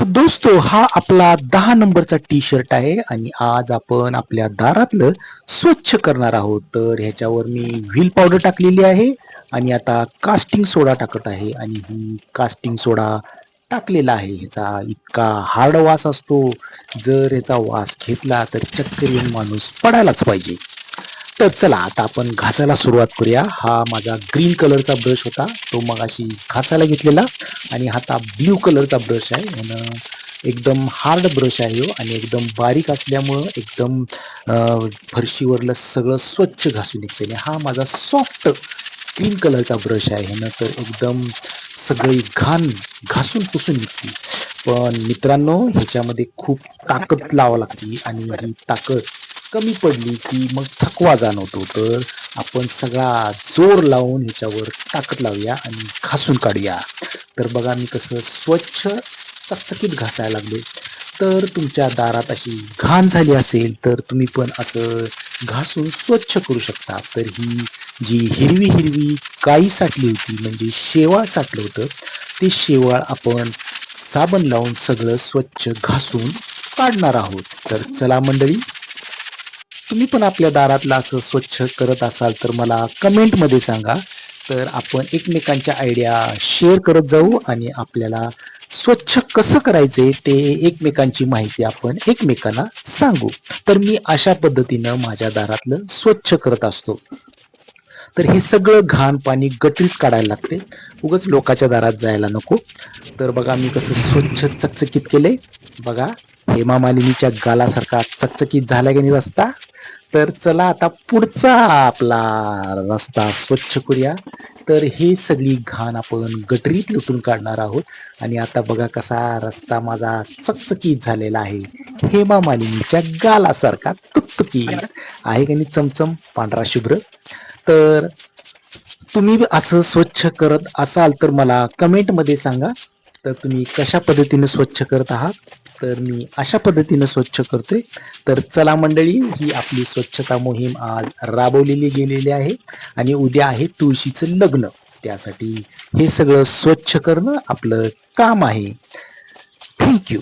तर दोस्तो हा आपला दहा नंबरचा टी शर्ट आहे आणि आज आपण आपल्या दारातलं स्वच्छ करणार आहोत. तर ह्याच्यावर मी व्हील पावडर टाकलेली आहे आणि आता कास्टिंग सोडा टाकत आहे आणि ही कास्टिंग सोडा टाकलेला आहे. ह्याचा इतका हार्ड वास असतो. जर याचा वास घेतला तर चक्कर येऊन माणूस पडायलाच पाहिजे. तर चला आता आपण घासायला सुरुवात करूया. हा माझा ग्रीन कलरचा ब्रश होता. तो मग अशी घासायला घेतलेला. आणि हाता ब्ल्यू कलरचा ब्रश आहे. ह्यानं एकदम हार्ड ब्रश आहे हो. आणि एकदम बारीक असल्यामुळं एकदम फरशीवरलं सगळं स्वच्छ घासून निघते आणि हा माझा सॉफ्ट ग्रीन कलरचा ब्रश आहे. ह्यानं तर एकदम सगळी घाण घासून पुसून निघते. पण मित्रांनो ह्याच्यामध्ये खूप ताकद लावा लागते. आणि ही ताकद कमी पडली की मग थकवा जाणवतो. तर आपण सगळा जोर लावून ह्याच्यावर ताकद लावूया आणि घासून काढूया. तर बघा मी कसं स्वच्छ चकचकीत घासायला लागले. तर तुमच्या दारात अशी घाण झाली असेल तर तुम्ही पण असं घासून स्वच्छ करू शकता. तर ही जी हिरवी हिरवी काळी साठली होती म्हणजे शेवाळ साठलं होतं ते शेवाळ आपण साबण लावून सगळं स्वच्छ घासून काढणार आहोत. तर चला मंडळी तुम्ही पण आपल्या दारातलं असं स्वच्छ करत असाल तर मला कमेंटमध्ये सांगा. तर आपण एकमेकांच्या आयडिया शेअर करत जाऊ आणि आपल्याला स्वच्छ कसं करायचे ते एकमेकांची माहिती आपण एकमेकांना सांगू. तर मी अशा पद्धतीनं माझ्या दारातलं स्वच्छ करत असतो. तर हे सगळं घाण पाणी गटरीत काढायला लागते. उगच लोकाच्या दारात जायला नको. तर बघा मी कसं स्वच्छ चकचकीत केले बघा हेमा मालिनीच्या गालासारखा चकचकीत झाला की नाही रस्ता? तर चला आता पुढचा आपला रस्ता स्वच्छ करूया. तर हे सगळी घाण आपण गटरीत लुटून काढणार आहोत. आणि आता बघा कसा रस्ता माझा चकचकीत झालेला आहे. हेमा मालिनीच्या गालासारखा तुकतुकी आहे का नाही? चमचम पांढरा शुभ्र. तर तुम्ही असं स्वच्छ करत असाल तर मला कमेंटमध्ये सांगा. तर तुम्ही कशा पद्धतीने स्वच्छ करत आहात? तर मी अशा पद्धतीनं स्वच्छ करतोय. तर चला मंडळी ही आपली स्वच्छता मोहीम आज राबवलेली गेलेली आहे आणि उद्या आहे तुळशीचं लग्न. त्यासाठी हे सगळं स्वच्छ करणं आपलं काम आहे. थँक्यू